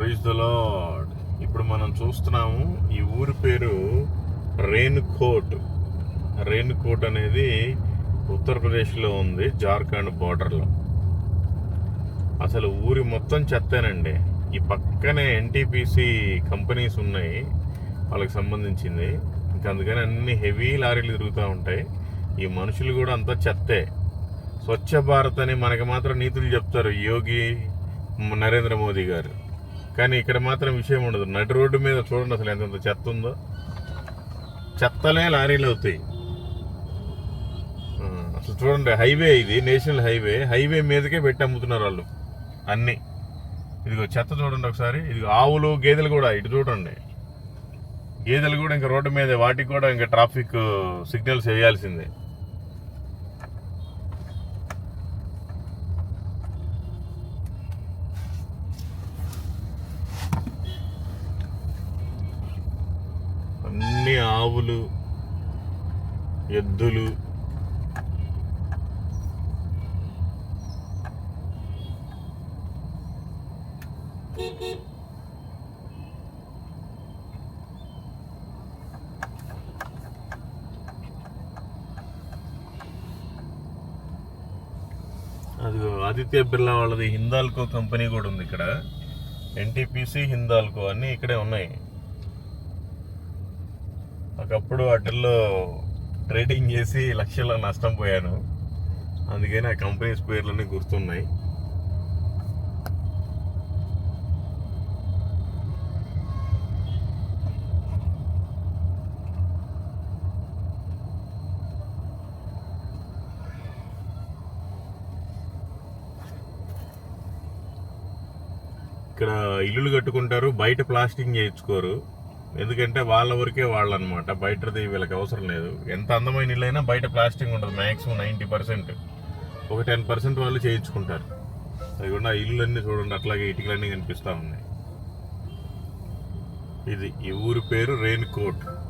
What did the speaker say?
Praise the lord ఇప్పుడు మనం చూస్తున్నాము ఈ ఊరి పేరు రేణుకోట్ రేణుకోట్ అనేది ఉత్తరప్రదేశ్లో ఉంది జార్ఖండ్ బార్డర్లో అసలు ఊరి మొత్తం చెత్తేనండి. ఈ పక్కనే ఎన్టీపీసీ కంపెనీస్ ఉన్నాయి వాళ్ళకి సంబంధించింది. ఇంకా అందుకని అన్ని హెవీ లారీలు తిరుగుతూ ఉంటాయి. ఈ మనుషులు కూడా అంతా చెత్తే. స్వచ్ఛ భారత్ అని మనకి మాత్రం నీతులు చెప్తారు యోగి నరేంద్ర మోదీ గారు. కానీ ఇక్కడ మాత్రం విషయం ఉండదు. నడి రోడ్డు మీద చూడండి అసలు ఎంత చెత్త ఉందో. చెత్తలే లారీలు అవుతాయి. అసలు చూడండి హైవే ఇది నేషనల్ హైవే. హైవే మీదకే పెట్టి అమ్ముతున్నారు వాళ్ళు. అన్నీ. ఇదిగో చెత్త చూడండి ఒకసారి. ఇది ఆవులు గేదెలు కూడా ఇటు చూడండి. గేదెలు కూడా ఇంకా రోడ్డు మీద వాటికి కూడా ఇంకా ట్రాఫిక్ సిగ్నల్స్ వేయాల్సిందే. అన్ని ఆవులు ఎద్దులు అదిగో ఆదిత్య బిర్లా వాళ్ళది హిందాల్కో కంపెనీ కూడా ఉంది ఇక్కడ. ఎన్టీపీసీ హిందాల్కో అన్నీ ఇక్కడే ఉన్నాయి. ఒకప్పుడు వాటిల్లో ట్రేడింగ్ చేసి లక్షల నష్టం పోయాను. అందుకని ఆ కంపెనీస్ పేర్లన్నీ గుర్తున్నాయి. ఇక్కడ ఇల్లులు కట్టుకుంటారు బయట ప్లాస్టింగ్ చేయించుకోరు. ఎందుకంటే వాళ్ళ వరకే వాళ్ళు అనమాట బయటది వీళ్ళకి అవసరం లేదు. ఎంత అందమైన ఇల్లు అయినా బయట ప్లాస్టింగ్ ఉండదు. Maximum ninety percent. ఒక టెన్ పర్సెంట్ వాళ్ళు చేయించుకుంటారు. అది కూడా ఇల్లులన్నీ చూడండి. అట్లాగే ఇటుకలన్నీ కనిపిస్తూ ఉన్నాయి. ఇది ఈ ఊరి పేరు రేణుకోట్.